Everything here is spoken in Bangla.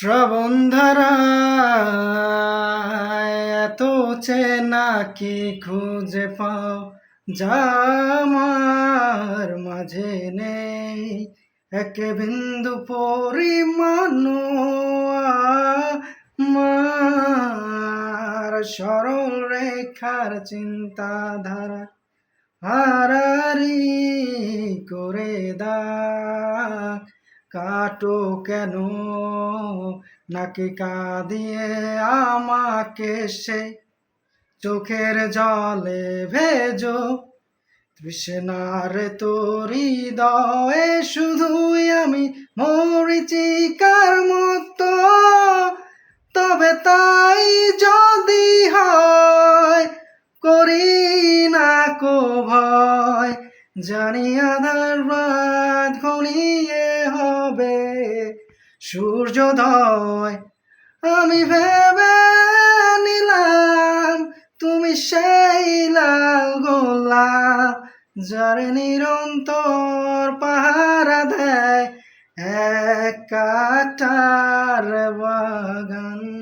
শ্রবণ ধারায় এত চেনা কি খুঁজে পাও? যা আমার মাঝে নেই। এক বিন্দু পরিমাণ আমার সরল রেখার চিন্তাধারা হারারি করে দা কাটো কেন? নাকি কাঁদিয়ে আমাকে সে চোখের জলে ভেজো? তৃষ্ণার তোরি দয়ে শুধুই আমি মরিচিকার মতো? তবে তাই যদি হয়, করি না কো ভয়। জানি আধার রাত হবে সূর্যোদয়। আমি ভেবে নিলাম, তুমি সেই লাল গোলা, যার নিরন্তর পাহারা দেয় এক কাটার বাগান।